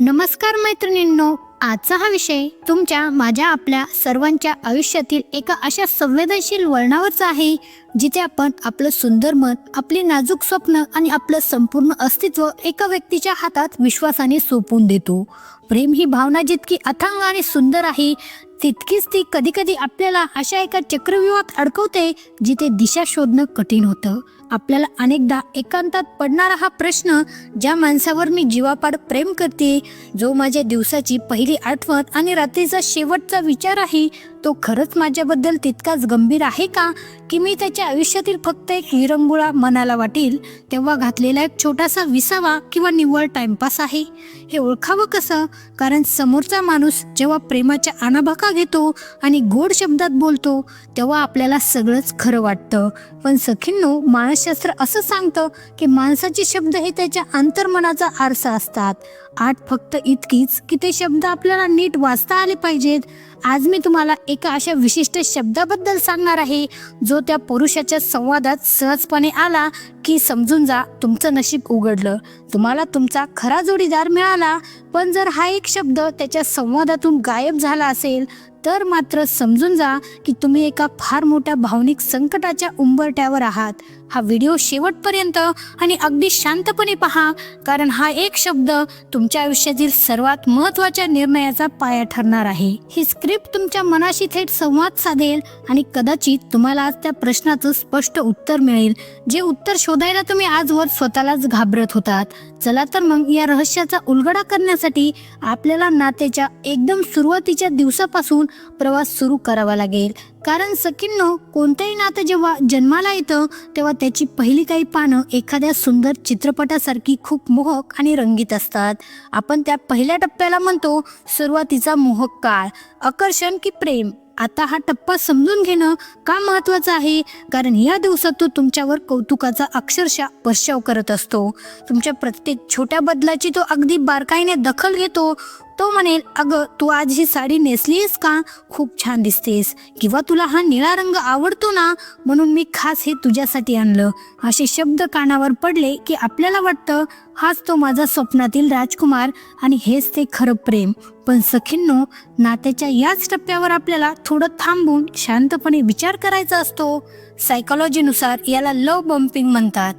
नमस्कार मैत्रिणींनो आजचा हा विषय तुमच्या माझ्या आपल्या सर्वांच्या आयुष्यातील एका अशा संवेदनशील वळणावरचा आहे जिथे आपण आपलं सुंदर मन आपली नाजूक स्वप्न आणि आपलं संपूर्ण अस्तित्व एका व्यक्तीच्या हातात विश्वासाने सोपून देतो. प्रेम ही भावना जितकी अथांग आणि सुंदर आहे तितकीच ती कधी कधी आपल्याला अशा एका चक्रव्यूहात अडकवते जिथे दिशा शोधणं कठीण होतं. आपल्याला अनेकदा एकांतात पडणारा हा प्रश्न ज्या माणसावर मी जीवापाड प्रेम करते जो माझ्या दिवसाची पहिली आठवण आणि रात्रीचा शेवटचा विचार आहे तो खरंच माझ्याबद्दल तितकाच गंभीर आहे का? की मी त्याच्या आयुष्यातील फक्त एक विरंगुळा मनाला वाटेल तेव्हा घातलेला एक छोटासा विसावा किंवा निव्वळ टाइमपास आहे? हे ओळखावं कसं? कारण समोरचा माणूस जेव्हा प्रेमाच्या आणाभाका घेतो आणि गोड शब्दात बोलतो तेव्हा आपल्याला सगळंच खरं वाटतं. पण सखींनो मानसशास्त्र असं सांगतं की माणसाचे शब्द हे त्याच्या अंतर्मनाचा आरसा असतात. आठ फक्त इतकीच की ते शब्द आपल्याला नीट वाचता आले पाहिजेत. आज मी तुम्हाला एका अशा विशिष्ट शब्दाबद्दल सांगणार आहे जो त्या पुरुषाच्या संवादात सहजपणे आला की समजून जा तुमचं नशीब उघडलं. तुम्हाला तुमचा खरा जोडीदार मिळाला पण जर हा एक शब्द त्याच्या संवादातून गायब झाला असेल तर मात्र समजून जा की तुम्ही एका फार मोठ्या भावनिक संकटाच्या उंबरट्यावर आहात. हा व्हिडिओ शेवटपर्यंत आणि अगदी शांतपणे पहा कारण हा एक शब्द तुमच्या आयुष्यातील सर्वात महत्त्वाच्या निर्णयाचा पाया ठरणार आहे. ही स्क्रिप्ट तुमच्या मनाशी थेट संवाद साधेल आणि कदाचित तुम्हाला आज त्या प्रश्नाचं स्पष्ट उत्तर मिळेल जे उत्तर शोधायला तुम्ही आजवर स्वतःलाच घाबरत होतात. चला तर मग या रहस्याचा उलगडा करण्यासाठी आपल्याला नात्याच्या एकदम सुरुवातीच्या दिवसापासून प्रवास सुरू करावा लागेल. कारण सखींनो कोणतंही नातं जेव्हा जन्माला येतं तेव्हा त्याची पहिली काही पानं एखाद्या सुंदर चित्रपटासारखी खूप मोहक आणि रंगीत असतात. आपण त्या पहिल्या टप्प्याला म्हणतो सुरुवातीचा मोहक काळ. आकर्षण की प्रेम? आता हा टप्पा समजून घेणं का महत्वाचं आहे? कारण या दिवसात तो तुमच्यावर कौतुकाचा अक्षरशः वर्षाव करत असतो. तुमच्या प्रत्येक छोट्या बदलाची तो अगदी बारकाईने दखल घेतो. तो म्हणेल अगं तू आज ही साडी नेसलीस का? खूप छान दिसतेस किंवा तुला हा निळा रंग आवडतो ना? म्हणून मी खास हे तुझ्यासाठी आणलं. असे शब्द कानावर पडले की आपल्याला वाटतं हाच तो माझा स्वप्नातील राजकुमार आणि हेच ते खरं प्रेम. पण सखींनो नात्याच्या याच टप्प्यावर आपल्याला थोडं थांबून शांतपणे विचार करायचा असतो. सायकोलॉजीनुसार याला लव बम्पिंग म्हणतात.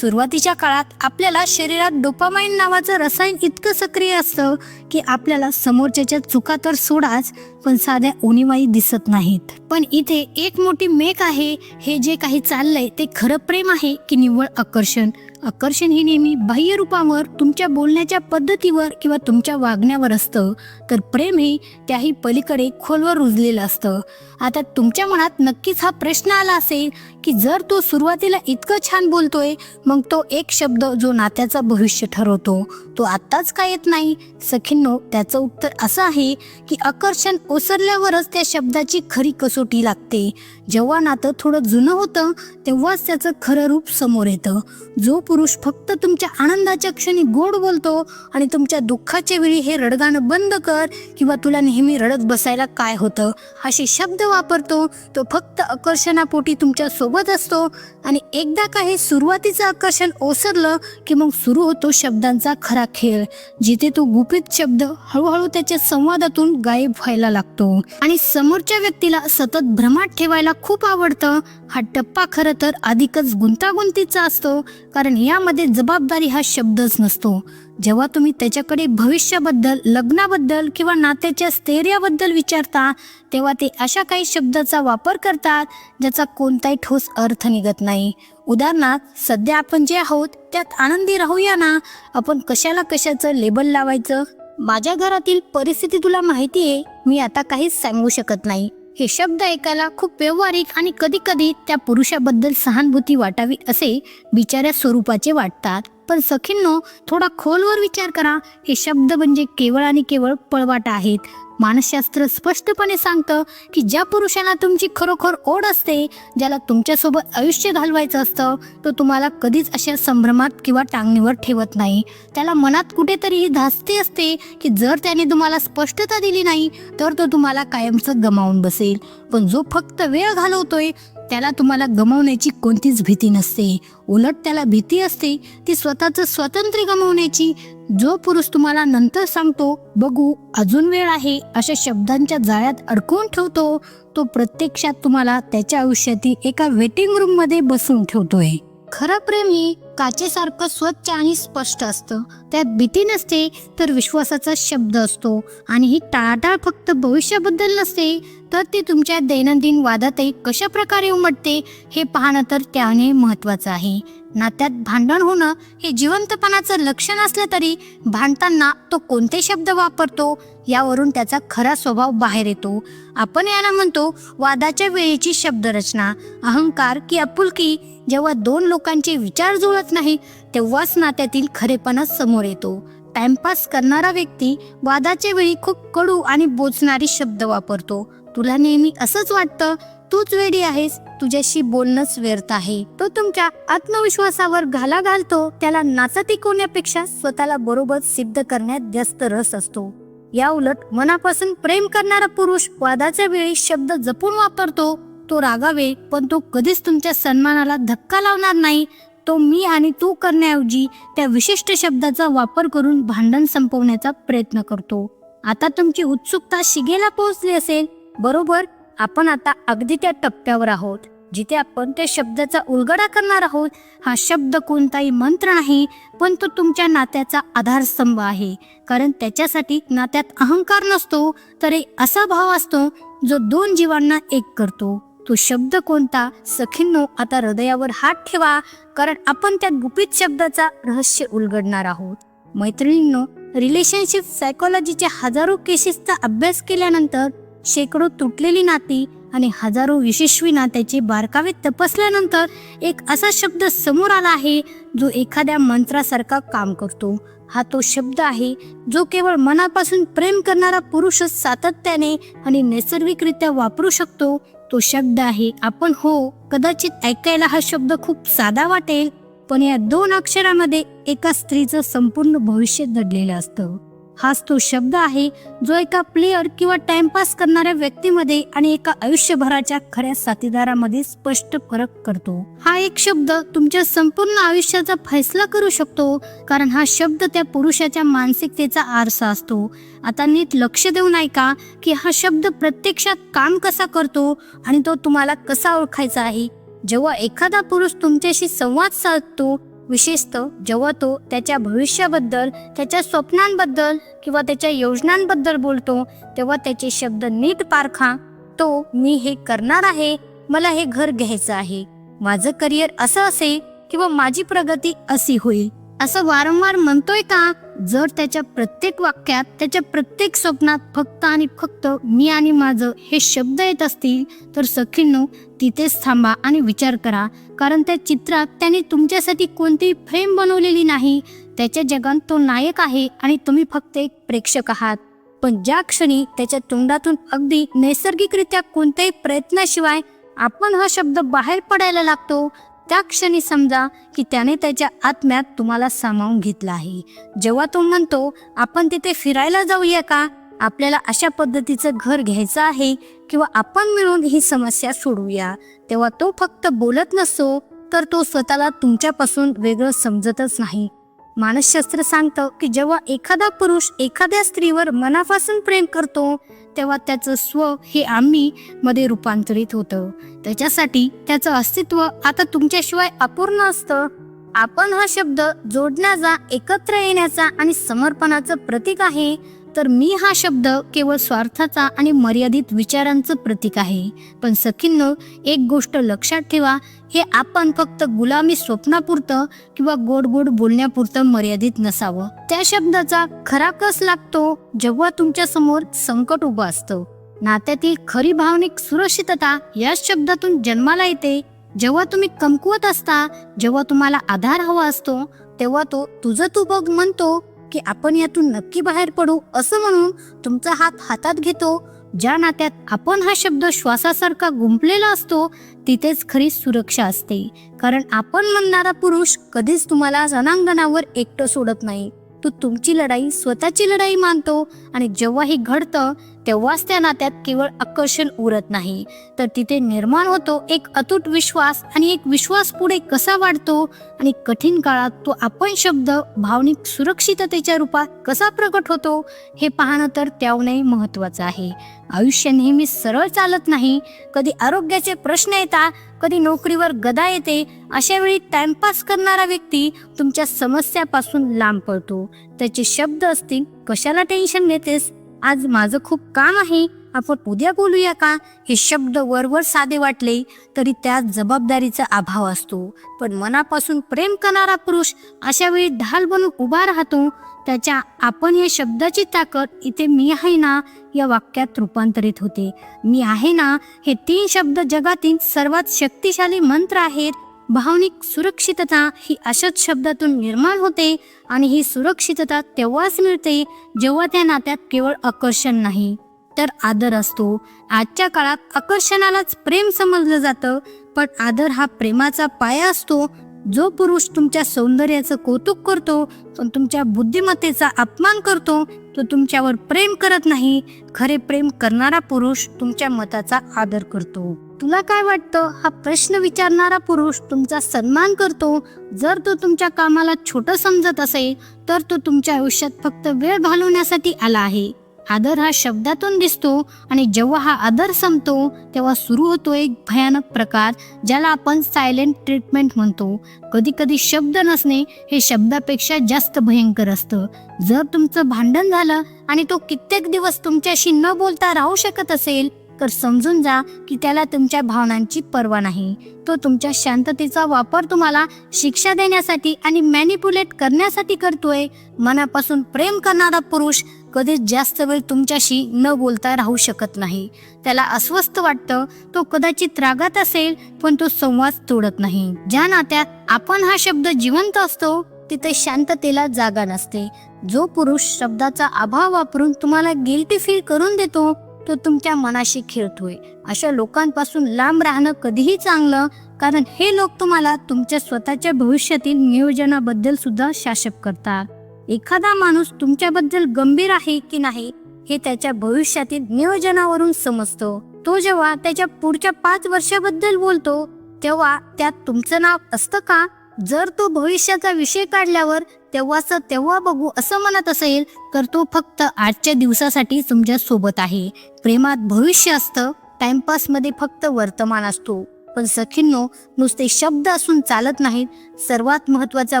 सुरुवातीच्या काळात आपल्याला शरीरात डोपामाइन नावाचं रसायन इतकं सक्रिय असतं की आपल्याला समोरच्याच्या चुका तर सोडाच पण साध्या उणीवाई दिसत नाहीत. पण इथे एक मोठी मेक आहे हे जे काही चाललंय ते खरं प्रेम आहे की निव्वळ आकर्षण? आकर्षण हे नेहमी बाह्य रूपावर तुमच्या बोलण्याच्या पद्धतीवर किंवा तुमच्या वागण्यावर असतं. तर प्रेम हे त्याही पलीकडे खोलवर रुजलेलं असतं. आता तुमच्या मनात नक्कीच हा प्रश्न आला असेल की जर तो सुरुवातीला इतकं छान बोलतोय मग तो एक शब्द जो नात्याचा भविष्य ठरवतो तो आत्ताच का येत नाही? सखींनो त्याचं उत्तर असं आहे की आकर्षण ओसरल्यावरच त्या शब्दाची खरी कसोटी लागते. जेव्हा नातं थोडं जुनं होतं तेव्हाच त्याचं खरं रूप समोर येतं. जो पुरुष फक्त तुमच्या आनंदाच्या क्षणी गोड बोलतो आणि तुमच्या दुःखाच्या वेळी हे रडगाणं बंद कर किंवा तुला नेहमी रडत बसायला काय होतं असे शब्द वापरतो. तो फक्त आकर्षणापोटी तुमच्यासोबत असतो. आणि एकदा का हे सुरुवातीचं आकर्षण ओसरलं की मग सुरू होतो शब्दांचा खरा खेळ जिथे तो गुपित शब्द हळूहळू त्याच्या संवादातून गायब व्हायला लागतो. आणि समोरच्या व्यक्तीला सतत भ्रमात ठेवायला खूप आवडतं. हा टप्पा खरं तर अधिकच गुंतागुंतीचा असतो कारण यामध्ये जबाबदारी हा शब्दच नसतो. जेव्हा तुम्ही त्याच्याकडे भविष्याबद्दल लग्नाबद्दल किंवा नात्याच्या स्थैर्याबद्दल विचारता तेव्हा ते अशा काही शब्दाचा वापर करतात ज्याचा कोणताही ठोस अर्थ निघत नाही. उदाहरणार्थ सध्या आपण जे आहोत त्यात आनंदी राहूया ना? आपण कशाला कशाचं लेबल लावायचं? माझ्या घरातील परिस्थिती तुला माहिती आहे मी आता काहीच सांगू शकत नाही. हे शब्द ऐकायला खूप व्यावहारिक आणि कधी कधी त्या पुरुषाबद्दल सहानुभूती वाटावी असे बिचाऱ्या स्वरूपाचे वाटतात. पण सखींनो थोडा खोलवर विचार करा. हे शब्द म्हणजे केवळ आणि केवळ पळवाट आहेत. मानसशास्त्र स्पष्टपणे सांगतं की ज्या पुरुषाला तुमची खरोखर ओढ असते ज्याला तुमच्यासोबत आयुष्य घालवायचं असतं तो तुम्हाला कधीच अशा संभ्रमात किंवा टांगणीवर ठेवत नाही. त्याला मनात कुठेतरी ही धास्ती असते की जर त्याने तुम्हाला स्पष्टता दिली नाही तर तो तुम्हाला कायमचं गमावून बसेल. पण जो फक्त वेळ घालवतोय त्याला तुम्हाला गमावण्याची कोणतीच भीती नसते. उलट त्याला भीती असते ती स्वतःचं स्वातंत्र्य गमावण्याची. जो पुरुष तुम्हाला नंतर सांगतो बघू अजून वेळ आहे अशा शब्दांच्या जाळ्यात अडकवून ठेवतो तो प्रत्यक्षात तुम्हाला त्याच्या आयुष्यातील एका वेटिंग रूममध्ये बसवून ठेवतोय. खरं प्रेम हे काचेसारखं स्वच्छ आणि स्पष्ट असतं. त्यात भीती नसते तर विश्वासाचा शब्द असतो. आणि ही टाळाटाळ फक्त भविष्याबद्दल नसते तर ती तुमच्या दैनंदिन वादातही कशा प्रकारे उमटते हे पाहणं तर त्याने महत्वाचं आहे. नात्यात भांडण होणं हे जिवंतपणाचं लक्षण असलं तरी भांडताना तो कोणते शब्द वापरतो यावरून त्याचा खरा स्वभाव बाहेर येतो. आपण याला म्हणतो वादाच्या वेळेची शब्दरचना अहंकार की आपुलकी. जेव्हा दोन लोकांचे विचार जुळत नाही तेव्हाच नात्यातील खरेपणा समोर येतो. टाइमपास करणारा व्यक्ती वादाच्या वेळी खूप कडू आणि बोचणारी शब्द वापरतो. तुला नेहमी असंच वाटतं? तूच वेडी आहेस. तुझ्याशी बोलणंच व्यर्थ आहे. तो तुमच्या आत्मविश्वासावर घाला घालतो. त्याला नाचती कोण्यापेक्षा स्वतःला बरोबर सिद्ध करण्यात जास्त रस असतो. या उलट मनापासून प्रेम करणारा पुरुष वादाच्या वेळी शब्द जपून वापरतो. तो रागावे पण तो कधीच तुमच्या सन्मानाला धक्का लावणार नाही. तो मी आणि तू करण्याऐवजी त्या विशिष्ट शब्दाचा वापर करून भांडण संपवण्याचा प्रयत्न करतो. आता तुमची उत्सुकता शिगेला पोहोचली असेल. बरोबर आपण आता अगदी त्या टप्प्यावर आहोत जिथे आपण त्या शब्दाचा उलगडा करणार आहोत. हा शब्द कोणताही मंत्र नाही पण तो तुमच्या नात्याचा आधारस्तंभ आहे. कारण त्याच्यासाठी नात्यात अहंकार नसतो तर एक असा भाव असतो जो दोन जीवांना एक करतो. तो शब्द कोणता सखींनो आता हृदयावर हात ठेवा कारण आपण त्या गुपित शब्दाचा रहस्य उलगडणार आहोत. मैत्रिणींनो रिलेशनशिप सायकोलॉजीच्या हजारो केसेसचा अभ्यास केल्यानंतर शेकडो तुटलेली नाती आणि हजारो यशस्वी नात्याचे बारकावे तपासल्यानंतर एक असा शब्द समोर आला आहे जो एखाद्या मंत्रासारखा काम करतो. हा तो शब्द आहे जो केवळ मनापासून प्रेम करणारा पुरुषच सातत्याने आणि नैसर्गिकरित्या वापरू शकतो. तो शब्द आहे आपण हो कदाचित ऐकायला हा शब्द खूप साधा वाटेल पण या दोन अक्षरामध्ये एका स्त्रीचं संपूर्ण भविष्य दडलेलं असतं. हाच तो शब्द आहे जो एका प्लेयर किंवा टाइमपास करणाऱ्या व्यक्तीमध्ये आणि एका आयुष्यभराच्या खऱ्या साथीदारामध्ये स्पष्ट फरक करतो. हा एक शब्द तुमच्या संपूर्ण आयुष्याचा फैसला करू शकतो कारण हा शब्द त्या पुरुषाच्या मानसिकतेचा आरसा असतो. आता नीट लक्ष देऊन ऐका की हा शब्द प्रत्यक्षात काम कसा करतो आणि तो तुम्हाला कसा ओळखायचा आहे. जेव्हा एखादा पुरुष तुमच्याशी संवाद साधतो विशेषतः जेव्हा तो त्याच्या भविष्याबद्दल त्याच्या स्वप्नांबद्दल किंवा त्याच्या योजनांबद्दल बोलतो तेव्हा त्याचे शब्द नीट पारखा तो मी हे करणार आहे मला हे घर घ्यायचं आहे. माझं करिअर असं असेल किंवा माझी प्रगती अशी होईल. असं वारंवार म्हणतोय का? जर त्याच्या प्रत्येक वाक्यात त्याच्या प्रत्येक स्वप्नात फक्त आणि फक्त मी आणि माझं हे शब्द येत असतील तर सखींनो तिथेच थांबा आणि विचार करा. कारण त्या चित्रात त्याने तुमच्यासाठी कोणतीही फ्रेम बनवलेली नाही. त्याच्या जगात तो नायक आहे आणि तुम्ही फक्त एक प्रेक्षक आहात. पण ज्या क्षणी त्याच्या तोंडातून अगदी नैसर्गिकरित्या कोणत्याही प्रयत्नाशिवाय आपण हा शब्द बाहेर पडायला लागतो त्या क्षणी समजा की त्याने त्याच्या आत्म्यात तुम्हाला सामावून घेतला आहे. जेव्हा तो म्हणतो आपण तिथे फिरायला जाऊया का? आपल्याला अशा पद्धतीचं घर घ्यायचं आहे किंवा आपण मिळून ही समस्या सोडवूया. तेव्हा तो फक्त बोलत नसतो तर तो स्वतःला तुमच्यापासून वेगळं समजतच नाही. मानसशास्त्र सांगतं की जेव्हा एखादा पुरुष एखाद्या स्त्रीवर मनापासून प्रेम करतो तेव्हा त्याचं स्व हे आम्ही मध्ये रूपांतरित होतं. त्याच्यासाठी त्याचं अस्तित्व आता तुमच्याशिवाय अपूर्ण असतं. आपण हा शब्द जोडण्याचा एकत्र येण्याचा आणि समर्पणाचं प्रतीक आहे. तर मी हा शब्द केवळ स्वार्थाचा आणि मर्यादित विचारांचं प्रतीक आहे. पण सखींनो एक गोष्ट लक्षात ठेवा हे आपण फक्त गुलामी स्वप्नापुरतं किंवा गोड गोड बोलण्यापुरतं मर्यादित नसावं. त्या शब्दाचा खरा कस लागतो? जेव्हा तुमच्यासमोर संकट उभं असतं. नात्यातील खरी भावनिक सुरक्षितता याच शब्दातून जन्माला येते. जेव्हा तुम्ही कमकुवत असता जेव्हा तुम्हाला आधार हवा असतो तेव्हा तो तुझं तू बघ म्हणतो की आपण यातून नक्की बाहेर पडू असं म्हणून तुमचा हात हातात घेतो. ज्या नात्यात आपण हा शब्द श्वासासारखा गुंपलेला असतो तिथेच खरी सुरक्षा असते. कारण आपण म्हणणारा पुरुष कधीच तुम्हाला रणांगणावर एकटं सोडत नाही. तो तुमची लढाई स्वतःची लढाई मानतो आणि जेव्हा हे घडतं तेव्हाच त्या नात्यात केवळ आकर्षण उरत नाही. तर तिथे निर्माण होतो एक अतूट विश्वास आणि एक विश्वास पुढे कसा वाढतो आणि कठीण काळात तो आपण शब्द भावनिक सुरक्षिततेच्या रूपात कसा प्रकट होतो हे पाहणं तर त्याहूनही महत्वाचं आहे. आयुष्य नेहमी सरळ चालत नाही. कधी आरोग्याचे प्रश्न येतात कधी नोकरीवर गदा येते अशा वेळी टाइमपास करणारा व्यक्ती तुमच्या समस्यापासून लांब पडतो. त्याचे शब्द असतील कशाला टेन्शन घेतेस? आज माझं खूप काम आहे आपण उद्या बोलूया का? हे शब्द वरवर साधे वाटले तरी त्यात जबाबदारीचा अभाव असतो. पण मनापासून प्रेम करणारा पुरुष अशा वेळी ढाल बनून उभा राहतो त्याच्या आपण या शब्दाची ताकद इथे मी आहे ना या वाक्यात रूपांतरित होते. मी आहे ना हे तीन शब्द जगातील सर्वात शक्तिशाली मंत्र आहेत. भावनिक सुरक्षितता ही अशाच शब्दातून निर्माण होते आणि ही सुरक्षितता तेव्हाच मिळते जेव्हा त्या नात्यात केवळ आकर्षण नाही. तर आदर असतो. आजच्या काळात आकर्षणालाच प्रेम समजलं जातं पण आदर हा प्रेमाचा पाया असतो जो पुरुष तुमच्या सौंदर्याचं कौतुक करतो पण तुमच्या बुद्धिमत्तेचा अपमान करतो तो तुमच्यावर प्रेम करत नाही. खरे प्रेम करणारा पुरुष तुमच्या मताचा आदर करतो. तुला काय वाटतं? हा प्रश्न विचारणारा पुरुष तुमचा सन्मान करतो. जर तो तुमच्या कामाला छोटं समजत असेल तर तो तुमच्या आयुष्यात फक्त वेळ घालवण्यासाठी आला आहे. आदर हा शब्दातून दिसतो आणि जेव्हा हा आदर संपतो तेव्हा सुरू होतो एक भयानक प्रकार ज्याला आपण सायलेंट ट्रीटमेंट म्हणतो. कधी कधी शब्द नसणे हे शब्दापेक्षा जास्त भयंकर असतं. जर तुमचं भांडण झालं आणि तो कित्येक दिवस तुमच्याशी न बोलता राहू शकत असेल तर समजून जा की त्याला तुमच्या भावनांची पर्वा नाही. तो तुमच्या शांततेचा वापर तुम्हाला शिक्षा देण्यासाठी आणि मॅनिपुलेट करण्यासाठी करतोय. मनापासून प्रेम करणारा पुरुष कधीच जास्त वेळ तुमच्याशी न बोलता राहू शकत नाही. त्याला अस्वस्थ वाटतं तो कदाचित रागात असेल पण तो संवाद तोडत नाही. ज्या नात्यात आपण हा शब्द जिवंत असतो तिथे शांततेला जागा नसते. जो पुरुष शब्दाचा अभाव वापरून तुम्हाला गिल्टी फील करून देतो तो तुमच्या मनाशी खेळतोय. अशा लोकांपासून लांब राहणं कधीही चांगलं कारण हे लोक तुम्हाला तुमच्या स्वतःच्या भविष्यातील नियोजनाबद्दल सुद्धा शासक करतात. एखादा माणूस तुमच्याबद्दल गंभीर आहे की नाही हे त्याच्या भविष्यातील नियोजनावरून समजतो. तो जेव्हा त्याच्या पुढच्या पाच वर्षाबद्दल बोलतो तेव्हा त्यात तुमचं नाव असतं का? जर तो भविष्याचा विषय काढल्यावर तेव्हाच तेव्हा बघू असं म्हणत असेल तर तो फक्त आजच्या दिवसासाठी तुमच्यासोबत आहे. प्रेमात भविष्य असतं टाइमपासमध्ये फक्त वर्तमान असतो. पण सखींनो नुसते शब्द असून चालत नाहीत. सर्वात महत्त्वाचा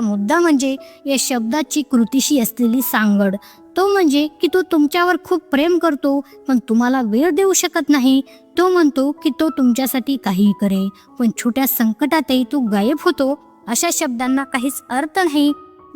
मुद्दा म्हणजे या शब्दाची कृतीशी असलेली सांगड. तो म्हणजे की तो तुमच्यावर खूप प्रेम करतो पण तुम्हाला वेळ देऊ शकत नाही. तो म्हणतो की तो तुमच्यासाठी काहीही करे पण छोट्या संकटातही तो गायब होतो. अशा शब्दांना काहीच अर्थ नाही.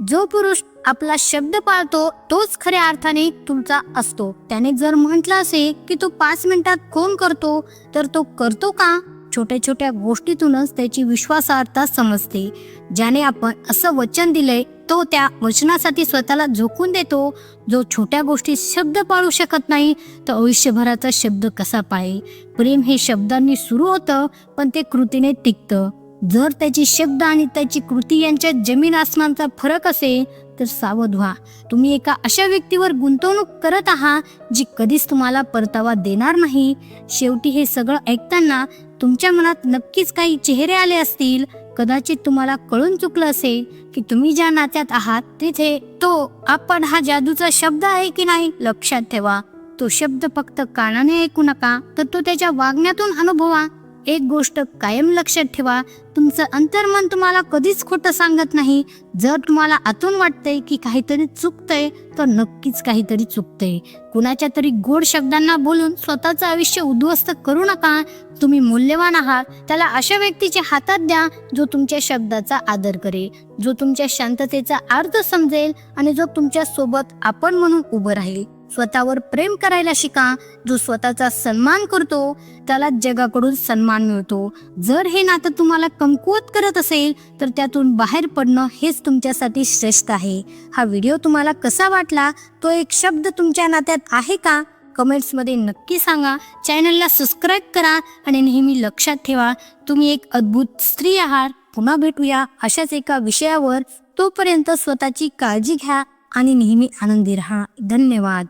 जो पुरुष आपला शब्द पाळतो तोच खऱ्या अर्थाने तुमचा असतो. त्याने जर म्हटलं असे की तो पाच मिनिटात फोन करतो तर तो करतो का? छोट्या छोट्या गोष्टीतूनच त्याची विश्वासार्हता समजते. ज्याने आपण असं वचन दिलंय तो त्या वचनासाठी स्वतःला झोकून देतो. जो छोट्या गोष्टी शब्द पाळू शकत नाही तर आयुष्यभराचा शब्द कसा पाळे प्रेम हे शब्दांनी सुरू होतं पण ते कृतीने टिकतं. जर त्याची शब्द आणि त्याची कृती यांच्यात जमीन आसमानचा फरक असेल तर सावध व्हा. तुम्ही एका अशा व्यक्तीवर गुंतवणूक करत आहात जी कधीच तुम्हाला परतावा देणार नाही. शेवटी हे सगळं ऐकताना तुमच्या मनात नक्कीच काही चेहरे आले असतील कदाचित तुम्हाला कळून चुकलं असेल की तुम्ही ज्या नात्यात आहात तिथे तो आपण हा जादूचा शब्द आहे की नाही लक्षात ठेवा. तो शब्द फक्त कानाने ऐकू नका तर तो त्याच्या वागण्यातून अनुभवा. एक गोष्ट कायम लक्षात ठेवा तुमचं अंतर्मन तुम्हाला कधीच खोटं सांगत नाही. जर तुम्हाला आतून वाटतंय की काहीतरी चुकतंय तर नक्कीच काहीतरी चुकतंय. कुणाच्या तरी गोड शब्दांना बोलून स्वतःचं आयुष्य उद्ध्वस्त करू नका. तुम्ही मूल्यवान आहात. त्याला अशा व्यक्तीच्या हातात द्या जो तुमच्या शब्दाचा आदर करेल जो तुमच्या शांततेचा अर्थ समजेल आणि जो तुमच्यासोबत आपण म्हणून उभं राहील. स्वतःवर प्रेम करायला शिका. जो स्वतःचा सन्मान करतो त्याला जगाकडून सन्मान मिळतो. जर हे नातं तुम्हाला कमकुवत करत असेल तर त्यातून बाहेर पडणं हेच तुमच्यासाठी श्रेष्ठ आहे. हा व्हिडिओ तुम्हाला कसा वाटला? तो एक शब्द तुमच्या नात्यात आहे का? कमेंट्समध्ये नक्की सांगा. चॅनलला सबस्क्राईब करा आणि नेहमी लक्षात ठेवा. तुम्ही एक अद्भुत स्त्री आहात. पुन्हा भेटूया अशाच एका विषयावर. तोपर्यंत स्वतःची काळजी घ्या आणि नेहमी आनंदी राहा. धन्यवाद.